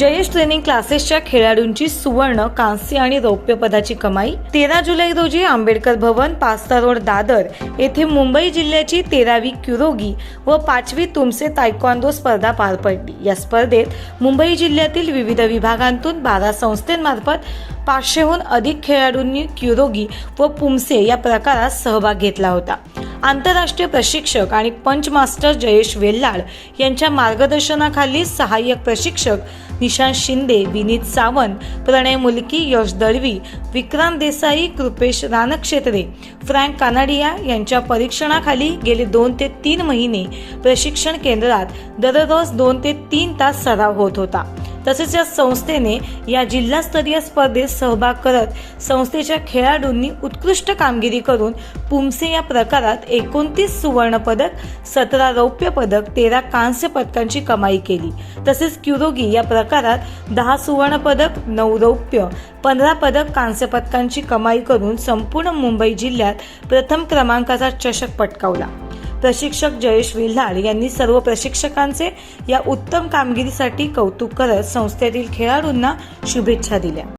Jayesh training क्लासेसच्या खेळाडूंची सुवर्ण कांस्य आणि रौप्य पदाची कमाई तेरा जुलै रोजी आंबेडकर भवन पास्ता रोड दादर येथे मुंबई जिल्ह्याची तेरावी क्युरोगी व पाचवी तुमसे तायक्वांदो स्पर्धा पार पडली. या स्पर्धेत मुंबई जिल्ह्यातील विविध विभागांतून बारा संस्थेमार्फत पाचशेहून अधिक खेळाडूंनी क्युरोगी व पुमसे या प्रकारात सहभाग घेतला होता. आंतरराष्ट्रीय प्रशिक्षक आणि पंच मास्टर जयेश वेल्लाड यांच्या मार्गदर्शनाखाली सहाय्यक प्रशिक्षक निशांत शिंदे विनीत सावंत प्रणय मुलकी यश दळवी विक्रांत देसाई कृपेश रानक्षेत्रे फ्रँक कानाडिया यांच्या परीक्षणाखाली गेले दोन ते तीन महिने प्रशिक्षण केंद्रात दररोज दोन ते तीन तास सराव होत होता. तसेच या संस्थेने या जिल्हास्तरीय स्पर्धेत सहभाग करत संस्थेच्या खेळाडूंनी उत्कृष्ट कामगिरी करून पुमसे या प्रकारात एकोणतीस सुवर्ण पदक सतरा रौप्य पदक तेरा कांस्य पदकांची कमाई केली. तसेच क्युरोगी या प्रकारात दहा सुवर्ण पदक नऊ रौप्य पंधरा पदक कांस्य पदकांची कमाई करून संपूर्ण मुंबई जिल्ह्यात प्रथम क्रमांकाचा चषक पटकावला. प्रशिक्षक जयेश विल्हाड यांनी सर्व प्रशिक्षकांचे या उत्तम कामगिरीसाठी कौतुक करत संस्थेतील खेळाडूंना शुभेच्छा दिल्या.